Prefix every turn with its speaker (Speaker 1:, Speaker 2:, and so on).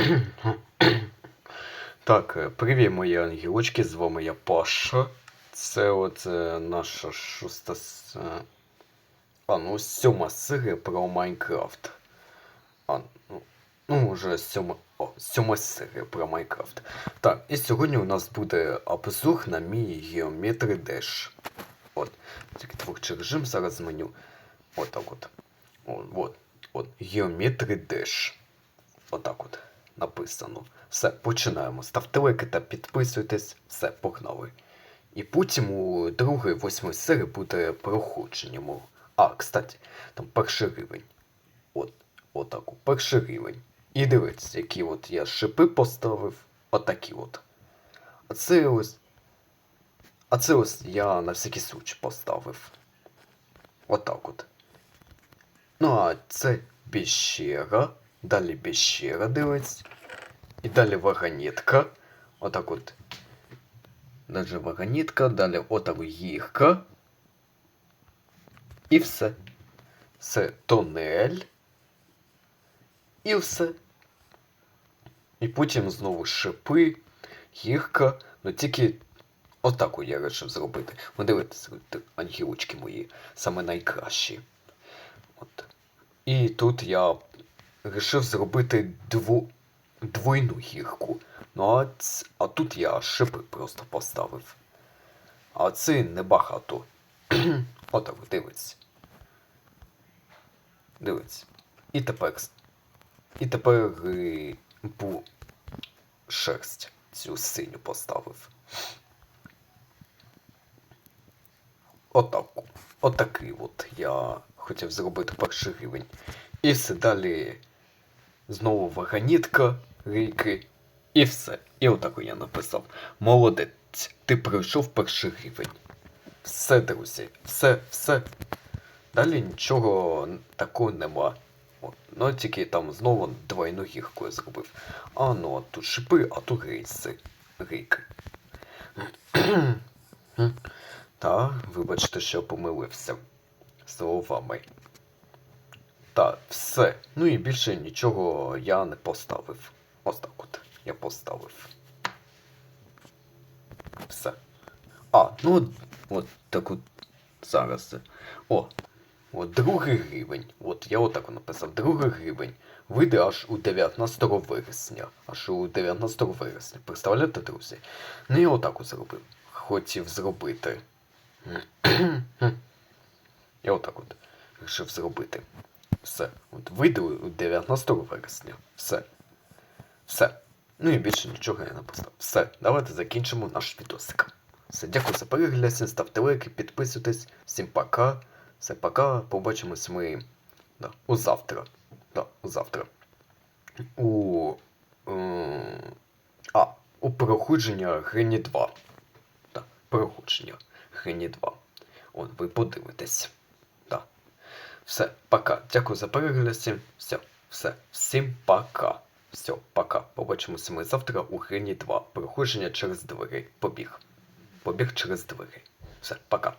Speaker 1: Так, е, привіт, мої ангелочки, з вами я Паша. Це от е, наша шоста. е, А, ну, сьома серія про Майнкрафт. А, ну, ну, вже сьома. О, сьома серія про Майнкрафт. Так, і сьогодні у нас буде обзор на мій Geometry Dash. От. Тільки творчий режим зараз зменю. От так от. О, от. От. Geometry Dash. Отак от написано. Все, починаємо. Ставте лайки та підписуйтесь. Все, погнали. І потім у другої восьмої серії буде проходження мого. А, кстати, там перший рівень. От, отак, от, перший рівень. І дивіться, які от я шипи поставив. Отакі от. А це ось. А це ось я на всякий случай поставив. Отак от. Ну, а це пещера. Далі пещера дивиться. І далі вагонетка. Отак от. Далі вагонетка, далі отак гірка. І все. Це тунель. І все. І потім знову шипи, гірка. Ну тільки отак я вирішив зробити. Ну дивіться, ангелочки мої, саме найкращі. От. І тут я вирішив зробити дво... двойну гірку. Ну а, ц... а тут я шипи просто поставив. А це небагато. Отак дивиться. Дивиться. І тепер. І тепер е, бу... шерсть цю синю поставив. Отаку. Отакий от я хотів зробити перший рівень. І все далі знову вагонітка, рейки. І все. І отаку я написав. Молодець, ти пройшов перший рівень. Все, друзі, все, все. Далі нічого такого нема. Ну тільки там знову двойну гірку я зробив. А ну а тут шипи, а тут рейси. Рейки. Та, вибачте, що помилився словами. Так, все. Ну і більше нічого я не поставив. Ось так от. Я поставив. Все. А, ну от, так от зараз. О, от другий рівень. От я отак от написав. Другий рівень. Вийде аж у 19 вересня. Аж у 19 вересня. Представляєте, друзі? Ну я отак от зробив. Хотів зробити. Я отак от вирішив зробити. Все. От вийде у 19 вересня. Все. Все. Ну і більше нічого я не поставив. Все, давайте закінчимо наш відосик. Все, дякую за перегляд, ставте лайки, підписуйтесь. Всім пока. Все, пока. Побачимось ми да, у завтра. Да, у завтра. У. ем, а, у проходження Грені 2. Так, проходження Грені 2. От, ви подивитесь. Все, пока. Дякую за перегляд. Всім. Все, все. Всім пока. Все, пока. Побачимося ми завтра у Грині 2. Проходження через двері. Побіг. Побіг через двері. Все, пока.